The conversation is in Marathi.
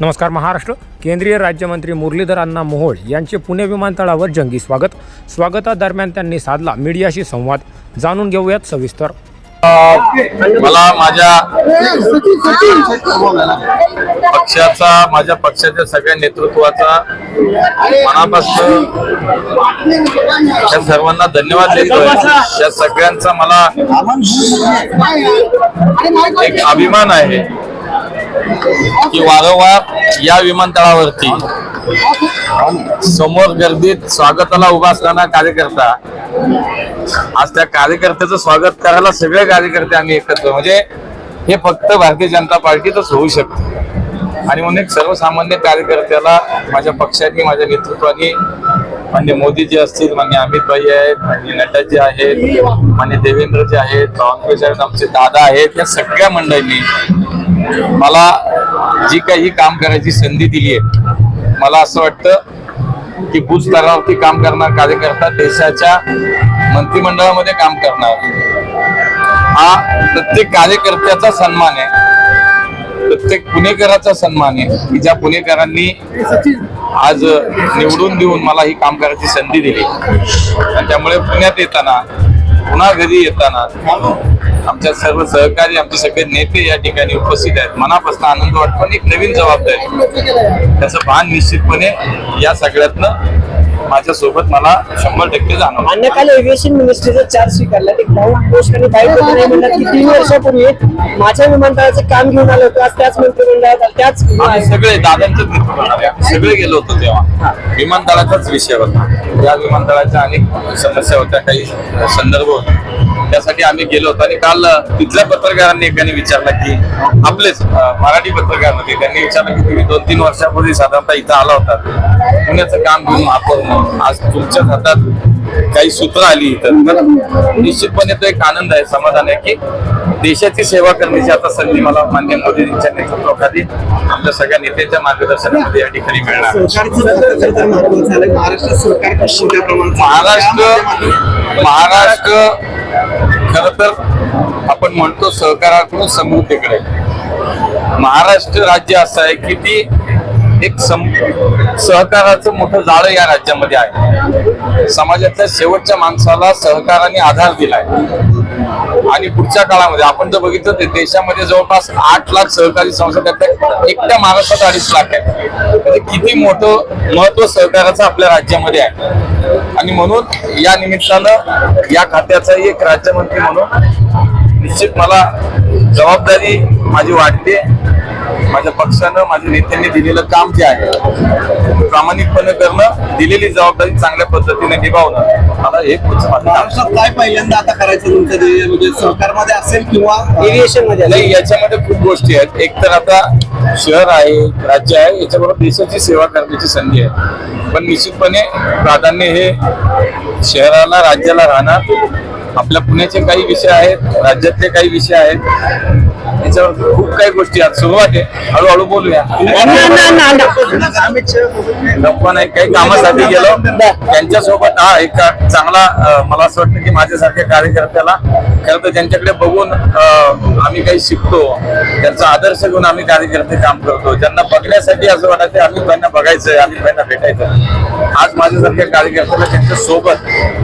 नमस्कार महाराष्ट्र. केंद्रीय राज्यमंत्री मुरलीधर अण्णा मोहोळ यांचे पुणे विमानतळावर जंगी स्वागत. स्वागतादरम्यान त्यांनी साधला मीडियाशी संवाद. जाणून घेऊयात सविस्तर. मला माझ्या पक्षाचा माझ्या पक्षाच्या सगळ्या नेतृत्वाचा मनापासून त्या सर्वांना धन्यवाद देतोय या सगळ्यांचा मला एक अभिमान आहे. की वारंवार या विमानतळावरती समोर गर्दीत स्वागताला उभा असताना कार्यकर्ता आज त्या कार्यकर्त्याचं स्वागत करायला सगळे कार्यकर्ते आम्ही एकत्र म्हणजे हे फक्त भारतीय जनता पार्टीतच होऊ शकतं. आणि म्हणून एक सर्वसामान्य कार्यकर्त्याला माझ्या पक्षाने माझ्या नेतृत्वाने मान्य मोदीजी असतील मान्य अमित भाई आहेत मान्य नड्डाजी आहेत मान्य देवेंद्रजी आहेत बावनकुळे आमचे दादा आहेत या सगळ्या मंडळींनी मला जी काही काम करायची संधी दिली आहे मला असं वाटतं की बूथ स्तरावरती काम करणार कार्यकर्ता देशाच्या मंत्रिमंडळामध्ये काम करणार. हा प्रत्येक कार्यकर्त्याचा सन्मान आहे. प्रत्येक पुणेकराचा सन्मान आहे. की ज्या पुणेकरांनी आज निवडून देऊन मला ही काम करायची संधी दिली. आणि त्यामुळे पुण्यात येताना पुन्हा घरी येताना आमच्या सर्व सहकारी आमचे सगळे नेते या ठिकाणी उपस्थित आहेत. मनापासून आनंद वाटतो आणि एक नवीन जबाबदारी. त्याचं भान निश्चितपणे या सगळ्यातनं माझ्या सोबत मला शंभर टक्के जाणवलं. अन्य काल एव्हिएशन मिनिस्ट्रीचा चार्ज स्वीकारला. एक भाऊ पोस्ट आणि बाईक नाही म्हणतात की तीन वर्षापूर्वी माझ्या विमानतळाचं काम घेऊन आलं होतं. आज त्याच मंत्रिमंडळात त्याच आम्ही सगळे दादांच्याच नेतृत्वाखाली आम्ही सगळे गेलो होतो तेव्हा. विमानतळाचाच विषय होता. या विमानतळाच्या अनेक समस्या होत्या. काही संदर्भ होते. त्यासाठी आम्ही गेलो होतो. आणि काल तिथल्या पत्रकारांनी एकाने विचारलं की आपलेच मराठी पत्रकार होते त्यांनी विचारलं की तुम्ही दोन तीन वर्षापूर्वी साधारणतः इथं आला होता. पुण्याचं काम घेऊन म्हणून आज तुमच्या हातात काही सूत्र आली इथं. तर निश्चितपणे तो एक आनंद आहे समाधान आहे की देशाची सेवा करण्याची आता संधी मला मान्य मोदींच्या नेतृत्वाखाली आमच्या सगळ्या नेत्यांच्या मार्गदर्शनामध्ये या ठिकाणी मिळणार. महाराष्ट्र महाराष्ट्र खर तर आपण म्हणतो सहकाराकडून समृद्धीकडे महाराष्ट्र राज्य असं आहे की ती एक सम सहकाराचं मोठं जाळं या राज्यामध्ये आहे. समाजातल्या शेवटच्या माणसाला सहकाराने आधार दिलाय. आणि पुढच्या काळामध्ये आपण जर बघितलं तर देशामध्ये जवळपास आठ लाख सहकारी संस्था त्यातल्या एकट्या महाराष्ट्रात अडीच लाख आहे म्हणजे किती मोठं महत्त्व सहकाराचं आपल्या राज्यामध्ये आहे? आणि म्हणून या निमित्तानं या खात्याचाही एक राज्यमंत्री म्हणून निश्चित मला जबाबदारी माझी वाटते. माझ्या पक्षानं माझ्या नेत्यांनी दिलेलं काम जे आहे प्रामाणिकपणे करणं दिलेली जबाबदारी चांगल्या पद्धतीने निभावणं मला हे. महाराष्ट्रात काय पहिल्यांदा आता करायचं तुमचं ते म्हणजे सरकारमध्ये असेल किंवा एव्हिएशनमध्ये. नाही याच्यामध्ये खूप गोष्टी आहेत एक तर आता शहर आहे राज्य आहे याच्याबरोबर देशाची सेवा करण्याची संधी आहे पण निश्चितपणे प्राधान्य हे शहराला राज्याला राहणार आपल्या पुण्याचे काही विषय आहेत राज्यातले काही विषय आहेत. याच्यावर खूप काही गोष्टी आहेत. सुरुवात आहे. हळूहळू बोलूया. गप्पा नाही काही कामासाठी गेलो. त्यांच्यासोबत हा एक चांगला मला असं वाटतं की माझ्यासारख्या कार्यकर्त्याला खरं तर त्यांच्याकडे बघून आम्ही काही शिकतो. त्यांचा आदर्श घेऊन आम्ही कार्यकर्ते काम करतो. ज्यांना बघण्यासाठी असं वाटायचं आम्ही त्यांना बघायचंय आम्ही त्यांना भेटायचं आज माझ्यासारख्या कार्यकर्त्याला त्यांच्यासोबत